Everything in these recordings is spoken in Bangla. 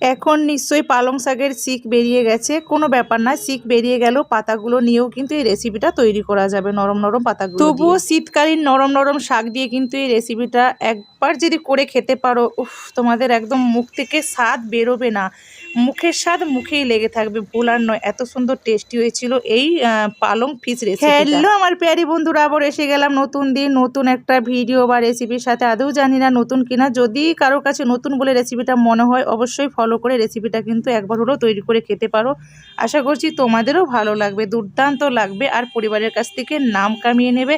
এখন নিশ্চয়ই পালং শাকের শিক বেরিয়ে গেছে। কোনো ব্যাপার না শিক বেরিয়ে গেল পাতাগুলো নিয়েও কিন্তু এই রেসিপিটা তৈরি করা যাবে নরম নরম পাতাগুলো তবুও শীতকালীন নরম নরম শাক দিয়ে কিন্তু এই রেসিপিটা একবার যদি করে খেতে পারো উফ তোমাদের একদম মুখ থেকে স্বাদ বেরোবে না। মুখের স্বাদ মুখেই লেগে থাকবে ভুলার নয়। এত সুন্দর টেস্টি হয়েছিল এই পালং ফিশ রেসিপি হ্যালো আমার প্যারি বন্ধুরা আবার এসে গেলাম নতুন দিন নতুন একটা ভিডিও বা রেসিপির সাথে। আদৌ জানি না নতুন কিনা যদি কারোর কাছে নতুন বলে রেসিপিটা মনে হয় অবশ্যই ফলো করে রেসিপিটা কিন্তু একবার হলেও তৈরি করে খেতে পারো। আশা করছি তোমাদেরও ভালো লাগবে, দুর্দান্ত লাগবে, আর পরিবারের কাছ থেকে নাম কামিয়ে নেবে,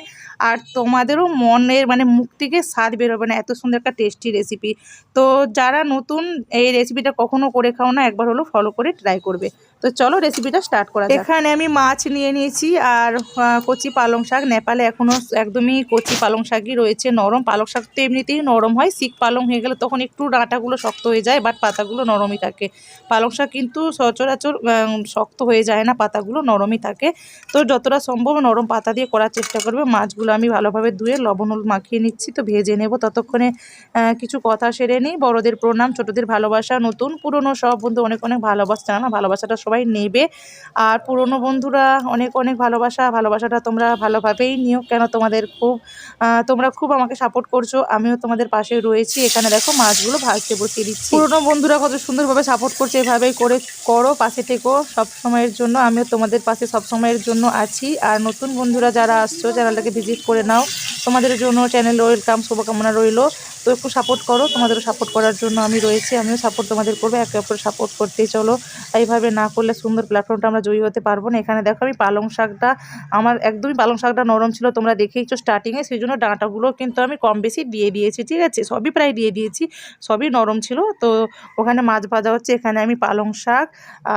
আর তোমাদেরও মনের মানে মুখ থেকে স্বাদ বেরোবে না, এত সুন্দর একটা টেস্টি রেসিপি তো যারা নতুন এই রেসিপিটা কখনো করে খাও না, একবার হলো ফলো করে ট্রাই করবে। তো চলো রেসিপিটা স্টার্ট করা এখানে আমি মাছ নিয়ে নিয়েছি আর কচি পালং শাক। নেপালে এখনও একদমই কচি পালং শাকই রয়েছে নরম। পালং শাক তো এমনিতেই নরম হয়। শিক পালং হয়ে গেলে তখন একটু ডাঁটাগুলো শক্ত হয়ে যায় বাট পাতাগুলো নরমই থাকে। পালং শাক কিন্তু সচরাচর শক্ত হয়ে যায় না, পাতাগুলো নরমই থাকে। তো যতটা সম্ভব নরম পাতা দিয়ে করার চেষ্টা করবে। মাছগুলো আমি ভালোভাবে ধুয়ে লবণ মাখিয়ে নিচ্ছি, তো ভেজে নেব ততক্ষণে। কিছু কথা সেরে নিই। বড়দের প্রণাম, ছোটদের ভালোবাসা, নতুন, পুরনো সব বন্ধু অনেক অনেক ভালোবাসা না? ভালোবাসাটা সবাই নেবে। আর পুরনো বন্ধুরা অনেক অনেক ভালোবাসা। ভালোবাসাটা তোমরা ভালোভাবেই নিও। কেন তোমাদের খুব তোমরা খুব আমাকে সাপোর্ট করছ। আমিও তোমাদের পাশে রয়েছি। এখানে দেখো মাছগুলো ভাজতে বসিয়ে দিচ্ছি। পুরনো বন্ধুরা কত সুন্দরভাবে সাপোর্ট করছে। এভাবেই করে করো, পাশে থেকো সব সময়ের জন্য। আমিও তোমাদের পাশে সব সময়ের জন্য আছি। আর নতুন বন্ধুরা যারা আসছো, চ্যানেলটাকে ভিজিট করে নাও। তোমাদের জন্য চ্যানেল ওয়েলকাম শুভকামনা রইল। তো একটু সাপোর্ট করো, তোমাদেরও সাপোর্ট করার জন্য আমি রয়েছি, আমিও সাপোর্ট তোমাদের করব, একে অপর সাপোর্ট করতেই চলো। এইভাবে না করলে সুন্দর প্ল্যাটফর্মটা আমরা জয়ী হতে পারব না। এখানে দেখো আমি পালং শাকটা, আমার একদমই পালং শাকটা নরম ছিল, তোমরা দেখেইছো স্টার্টিংয়ে সেই জন্য ডাঁটাগুলো কিন্তু আমি কম বেশি দিয়ে দিয়েছি, ঠিক আছে? সবই প্রায় দিয়ে দিয়েছি, সবই নরম ছিল। তো ওখানে মাছ ভাজা হচ্ছে, এখানে আমি পালং শাক,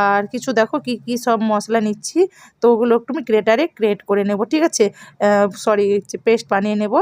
আর কিছু দেখো কি কি সব মশলা নিচ্ছি, তো ওগুলো একটু আমি গ্রেটারে গ্রেট করে নেব, ঠিক আছে? সরি পেস্ট বানিয়ে নেব।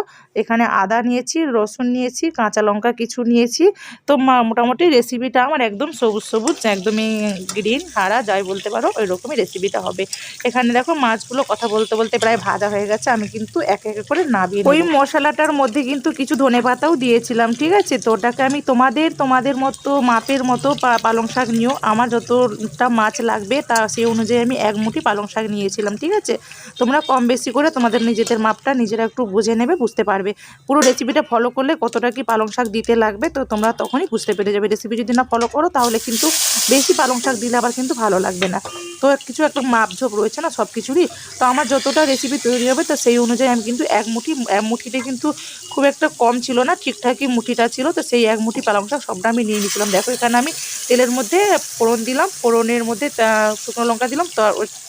এখানে আদা নিয়েছি, রসুন নিয়েছি কাঁচা লঙ্কা কিছু নিয়েছি। তো মা- মোটামুটি রেসিপিটা আমার একদম সবুজ সবুজ একদমই গ্রিন হারা যাই বলতে পারো ওই রকমই রেসিপিটা হবে। এখানে দেখো মাছগুলো কথা বলতে বলতে প্রায় ভাজা হয়ে গেছে আমি কিন্তু এক এক করে নাবিয়ে ওই মশলাটার মধ্যে কিন্তু কিছু ধনে পাতাও দিয়েছিলাম ঠিক আছে? তো ওটাকে আমি তোমাদের তোমাদের মতো মাপের মতো পালং শাক নিও। আমার যতটা মাছ লাগবে তা সেই অনুযায়ী আমি এক মুঠি পালং শাক নিয়েছিলাম ঠিক আছে? তোমরা কম বেশি করে তোমাদের নিজেদের মাপটা নিজেরা একটু বুঝে নেবে বুঝতে পারবে। পুরো রেসিপিটা ফলো করলে কতটা কি পালং শাক দিতে লাগবে, তো তোমরা তখনই বুঝতে পেরে যাবে রেসিপি যদি না ফলো করো, তাহলে কিন্তু বেশি পালং শাক দিলে আবার কিন্তু ভালো লাগবে না। তো কিছু একটা মাপঝোপ রয়েছে না সব কিছুরই তো আমার যতটা রেসিপি তৈরি হবে, তো সেই অনুযায়ী আমি কিন্তু এক মুঠি, এক মুঠিতে কিন্তু খুব একটা কম ছিল না, ঠিকঠাকই মুঠিটা ছিল, তো সেই এক মুঠি পালং শাক সবটা আমি নিয়ে নিয়েছিলাম। দেখো এখানে আমি তেলের মধ্যে ফোড়ন দিলাম, ফোড়নের মধ্যে শুকনো লঙ্কা দিলাম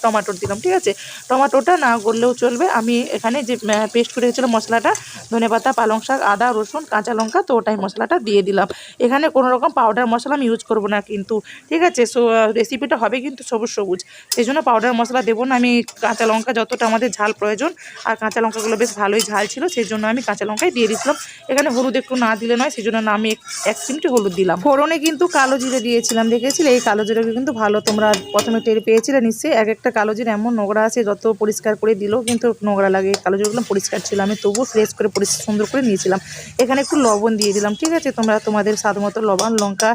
টমাটোর দিলাম, ঠিক আছে? টমাটোটা না গড়লেও চলবে। আমি এখানে যে পেস্ট করে রেখেছিলাম মশলাটা ধনেপাতা পালং শাক, আদা, রসুন, কাঁচা লঙ্কা, তো ওটাই মশলাটা দিয়ে দিলাম। এখানে কোনো রকম পাউডার মশলা আমি ইউজ করব না কিন্তু, ঠিক আছে? সো রেসিপিটা হবে কিন্তু সবুজ সবুজ। সেই জন্য পাউডার মশলা দেবো না। আমি কাঁচা লঙ্কা যতটা আমাদের ঝাল প্রয়োজন, আর কাঁচা লঙ্কাগুলো বেশ ভালোই ঝাল ছিল, সেই জন্য আমি কাঁচা লঙ্কাই দিয়ে দিয়েছিলাম। এখানে হলুদ একটু না দিলে নয়, সেই জন্য আমি এক- চিমটি হলুদ দিলাম। ফোড়নে কিন্তু কালো জিরে দিয়েছিলাম দেখেছিলে এই কালো জিরেকে কিন্তু ভালো তোমরা প্রথমে টের পেয়েছিলে নিশ্চয়ই। এক একটা কালো জিরে এমন নোংরা আছে, যত পরিষ্কার করে দিলেও কিন্তু নোংরা লাগে। কালো জিরেগুলো পরিষ্কার ছিল, আমি তবুও ফ্রেশ করে পরিষ্কার সুন্দর করে নিয়েছিলাম। এখানে একটু লবণ দিয়ে দিলাম, ঠিক আছে? তোমরা তোমাদের স্বাদ মতো লবণ, লঙ্কা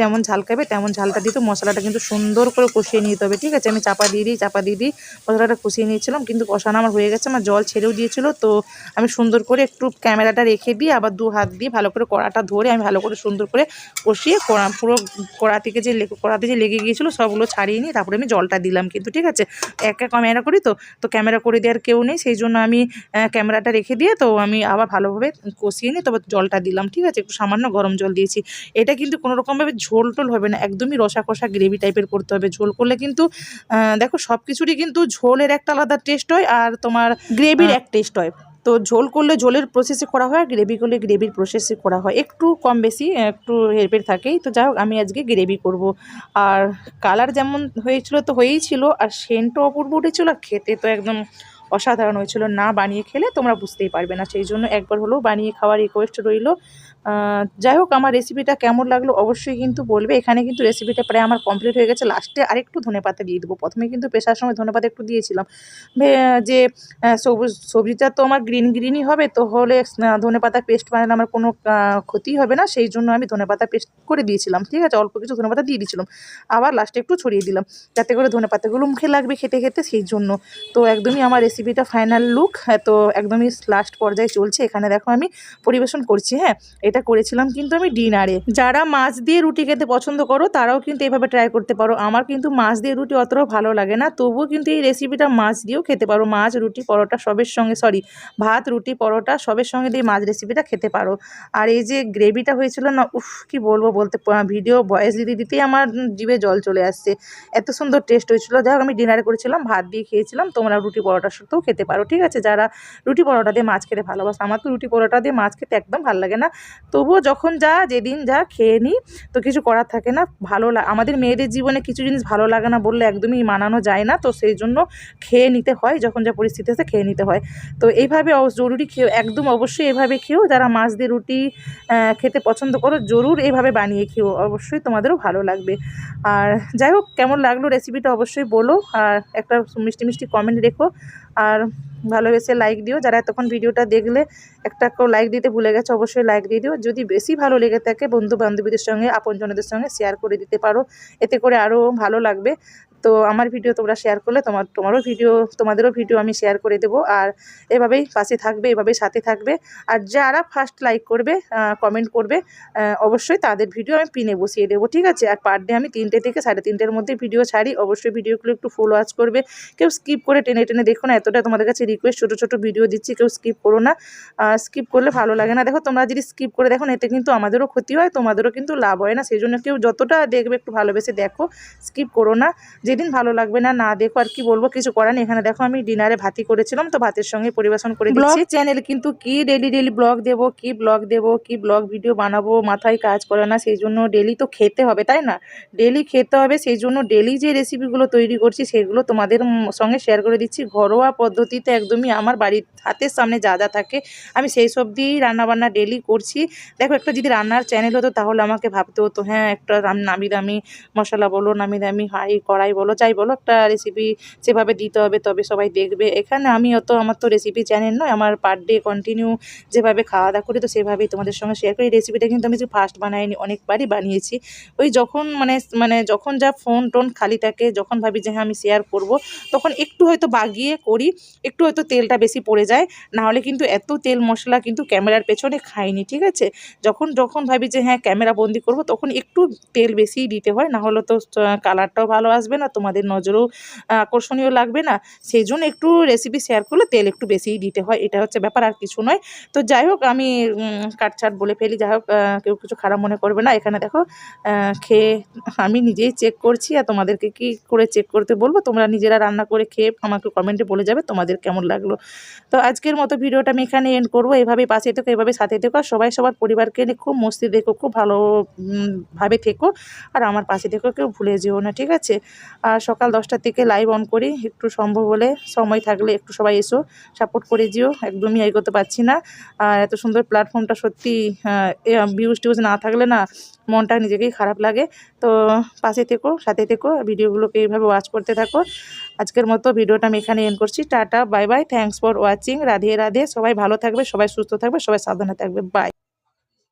যেমন ঝাল খাবে তেমন ঝালটা দিতে মশলাটা কিন্তু সুন্দর করে কষিয়ে নিতে হবে, ঠিক আছে? আমি চাপা দিয়ে দিই, চাপা দিয়ে দিই, মশলাটা কষিয়ে নিয়েছিলাম, কিন্তু কষানো আমার হয়ে গেছে, আমার জল ছেড়েও দিয়েছিল, তো আমি সুন্দর করে একটু ক্যামেরাটা রেখে দিয়ে আবার দু হাত দিয়ে ভালো করে কড়াটা ধরে আমি ভালো করে সুন্দর করে কষিয়ে পুরো কড়া থেকে যে কড়াতে যে লেগে গিয়েছিল সবগুলো ছাড়িয়ে নিয়ে তারপরে আমি জলটা দিলাম কিন্তু ঠিক আছে? একা ক্যামেরা করি তো তো ক্যামেরা করে দেওয়ার কেউ নেই সেই জন্য আমি ক্যামেরাটা রেখে দিয়ে তো আমি আবার ভালোভাবে কষিয়ে নিয়ে তবে জলটা দিলাম ঠিক আছে? একটু সামান্য গরম জল দিয়েছি। এটা কিন্তু কোনো রকমভাবে ঝোল টোল হবে না একদমই রসা কষা গ্রেভি টাইপের করতে হবে। ঝোল করলে কিন্তু দেখো সব কিছুরই কিন্তু ঝোলের একটা আলাদা টেস্ট হয় আর তোমার গ্রেভির এক টেস্ট হয়। তো ঝোল করলে ঝোলের প্রসেসে করা হয় আর গ্রেভি করলে গ্রেভির প্রসেসে করা হয়। একটু কম বেশি, একটু হেরপের থাকেই। তো যাই হোক আমি আজকে গ্রেভি করব। আর কালার যেমন হয়েছিল তো হয়েই ছিল, আর সেন্টও অপূর্ব উঠেছিল, আর খেতে তো একদম অসাধারণ হয়েছিল। না বানিয়ে খেলে তোমরা বুঝতেই পারবে না। সেই জন্য একবার হলেও বানিয়ে খাওয়ার রিকোয়েস্ট রইল। যাই হোক, আমার রেসিপিটা কেমন লাগল অবশ্যই কিন্তু বলবে। এখানে কিন্তু রেসিপিটা প্রায় আমার কমপ্লিট হয়ে গেছে। লাস্টে আরেকটু ধনে পাতা দিয়ে দেবো। প্রথমে কিন্তু পেশার সময় ধনে পাতা একটু দিয়েছিলাম। যে সবুজ, সবজিটা তো আমার গ্রিন গ্রিনই হবে, তো হলে ধনে পাতা পেস্ট বানালে আমার কোনো ক্ষতি হবে না। সেই জন্য আমি ধনে পাতা পেস্ট করে দিয়েছিলাম। ঠিক আছে? অল্প কিছু ধনে পাতা দিয়ে দিয়েছিলাম আবার লাস্টে একটু ছড়িয়ে দিলাম। যাতে করে ধনে পাতাগুলো মুখে লাগবে খেতে খেতে সেই জন্য। তো একদমই আমার রেসিপিটা ফাইনাল লুক তো একদমই লাস্ট পর্যায়ে চলছে। এখানে দেখো আমি পরিবেশন করছি হ্যাঁ। এটা করেছিলাম কিন্তু আমি ডিনারে। যারা মাছ দিয়ে রুটি খেতে পছন্দ করো, তারাও কিন্তু এইভাবে ট্রাই করতে পারো। আমার কিন্তু মাছ দিয়ে রুটি অতটাও ভালো লাগে না, তবুও কিন্তু এই রেসিপিটা মাছ দিয়েও খেতে পারো। মাছ, রুটি, পরোটা সবের সঙ্গে সরি ভাত, রুটি, পরোটা সবের সঙ্গে দিয়ে মাছ রেসিপিটা খেতে পারো। আর এই যে গ্রেভিটা হয়েছিল না, উফ, কি বলব বলতে ভিডিও ভয়েস দিতে দিতেই আমার জিভে জল চলে আসছে। এত সুন্দর টেস্ট হয়েছিল। যাই আমি ডিনারে করেছিলাম, ভাত দিয়ে খেয়েছিলাম, তোমরা রুটি পরোটার সাথেও খেতে পারো, ঠিক আছে? যারা রুটি পরোটা দিয়ে মাছ খেতে ভালোবাসো, আমার তো রুটি পরোটা দিয়ে মাছ খেতে একদম ভালো লাগে না। তবুও যখন যা যেদিন যা খেয়ে নিই, তো কিছু করার থাকে না। ভালো আমাদের মেয়েদের জীবনে কিছু জিনিস ভালো লাগে না বললে একদমই মানানো যায় না, তো সেই জন্য খেয়ে নিতে হয়, যখন যা পরিস্থিতি আছে খেয়ে নিতে হয়। তো এইভাবে জরুরি খেয়েও, একদম অবশ্যই এভাবে খেয়েও, যারা মাছ দিয়ে রুটি খেতে পছন্দ করো, জরুর এভাবে বানিয়ে খেও অবশ্যই তোমাদেরও ভালো লাগবে। আর যাই হোক, কেমন লাগল রেসিপিটা অবশ্যই বলো, আর একটা মিষ্টি মিষ্টি কমেন্ট রেখো। আর ভালোবেসে লাইক দিও। যারা এতক্ষণ ভিডিওটা দেখলে একটা কেউ লাইক দিতে ভুলে গেছে, অবশ্যই লাইক দিয়ে দিও। যদি বেশি ভালো লেগে থাকে বন্ধু বান্ধবীদের সঙ্গে, আপনজনদের সঙ্গে শেয়ার করে দিতে পারো। এতে করে আরও ভালো লাগবে। তো আমার ভিডিও তোমরা শেয়ার করলে তোমার, তোমারও ভিডিও তোমাদেরও ভিডিও আমি শেয়ার করে দেবো। আর এভাবেই পাশে থাকবে, এভাবেই সাথে থাকবে। আর যারা ফার্স্ট লাইক করবে কমেন্ট করবে অবশ্যই তাদের ভিডিও আমি পিনে বসিয়ে দেবো, ঠিক আছে? আর পার ডে আমি তিনটে থেকে সাড়ে তিনটের মধ্যে ভিডিও ছাড়ি। অবশ্যই ভিডিওগুলো একটু ফুল ওয়াচ করবে। কেউ স্কিপ করে টেনে টেনে দেখো না, এতটা তোমাদের কাছে রিকোয়েস্ট ছোটো ছোটো ভিডিও দিচ্ছি, কেউ স্কিপ করো না। স্কিপ করলে ভালো লাগে না। দেখো, তোমরা যদি স্কিপ করে দেখো এতে কিন্তু আমাদেরও ক্ষতি হয়, তোমাদেরও কিন্তু লাভ হয় না। সেই জন্য কেউ যতটা দেখবে একটু ভালোবেসে দেখো স্কিপ করো না। যেদিন ভালো লাগবে না না দেখো আর কি বলব কিছু করার এখানে দেখো আমি ডিনারে ভাতি করেছিলাম তো ভাতের সঙ্গে পরিবেশন করে দিচ্ছি। চ্যানেল কিন্তু কি ডেলি ডেলি ব্লগ দেবো কি ব্লগ দেবো কি ব্লগ ভিডিও বানাবো মাথায় কাজ করে না সেই জন্য ডেলি তো খেতে হবে তাই না? ডেলি খেতে হবে সেই জন্য ডেলি যে রেসিপিগুলো তৈরি করছি সেগুলো তোমাদের সঙ্গে শেয়ার করে দিচ্ছি। ঘরোয়া পদ্ধতিতে একদমই আমার বাড়ির হাতের সামনে যা যা থাকে আমি সেই সব দিয়েই রান্নাবান্না ডেলি করছি। দেখো একটা যদি রান্নার চ্যানেল হতো তাহলে আমাকে ভাবতে হতো হ্যাঁ একটা নামি দামি মশলা বলো নামি দামি হাই কড়াই বলো যাই বলো একটা রেসিপি সেভাবে দিতে হবে, তবে সবাই দেখবে। এখানে আমি অত, আমার তো রেসিপি চ্যানেল নয়, আমার পার ডে কন্টিনিউ যেভাবে খাওয়া দাওয়া করি, তো সেভাবেই তোমাদের সঙ্গে শেয়ার করি। রেসিপিটা কিন্তু আমি ফার্স্ট বানাইনি, অনেকবারই বানিয়েছি। ওই যখন মানে মানে যখন যা ফোন টোন খালি থাকে, যখন ভাবি যে হ্যাঁ আমি শেয়ার করব, তখন একটু হয়তো বাগিয়ে করি, একটু হয়তো তেলটা বেশি পড়ে যায়, না হলে কিন্তু এত তেল মশলা কিন্তু ক্যামেরার পেছনে খাইনি, ঠিক আছে? যখন যখন ভাবি যে হ্যাঁ ক্যামেরা বন্দি করব, তখন একটু তেল বেশি দিতে হয়, না হলে তো কালারটাও ভালো আসবে না তোমাদের নজরেও আকর্ষণীয় লাগবে না। সেই জন্য একটু রেসিপি শেয়ার করলে তেল একটু বেশিই দিতে হয়। এটা হচ্ছে ব্যাপার, আর কিছু নয়। তো যাই হোক, আমি কাটছাট বলে ফেলি। যাই হোক কেউ কিছু খারাপ মনে করবে না। এখানে দেখো খেয়ে আমি নিজেই চেক করছি আর তোমাদেরকে কি করে চেক করতে বলব? তোমরা নিজেরা রান্না করে খেয়ে আমাকে কমেন্টে বলে যাবে তোমাদের কেমন লাগল। তো আজকের মতো ভিডিওটা আমি এখানে এন্ড করব। এভাবে পাশে থেকো, এভাবে সাথে থেকো। আর সবাই সবার পরিবারকে নিয়ে খুব মস্তি দেখো, খুব ভালোভাবে থেকো। আর আমার পাশে থেকো, কেউ ভুলে যেও না, ঠিক আছে? সকাল দশটার থেকে লাইভ অন করি, একটু সম্ভব হলে সময় থাকলে একটু সবাই এসো সাপোর্ট করে যেও একদমই এগোতে পারছি না। আর এত সুন্দর প্ল্যাটফর্মটা সত্যি ভিউজ টিউজ না থাকলে না মনটা নিজেকেই খারাপ লাগে। তো পাশে থেকো, সাথে থেকো, ভিডিওগুলোকে এইভাবে ওয়াচ করতে থাকো। আজকের মতো ভিডিওটা আমি এখানে এন্ড করছি। Tata bye bye thanks for watching Radhe Radhe, সবাই ভালো থাকবে, সবাই সুস্থ থাকবে, সবাই সাবধানে থাকবে বাই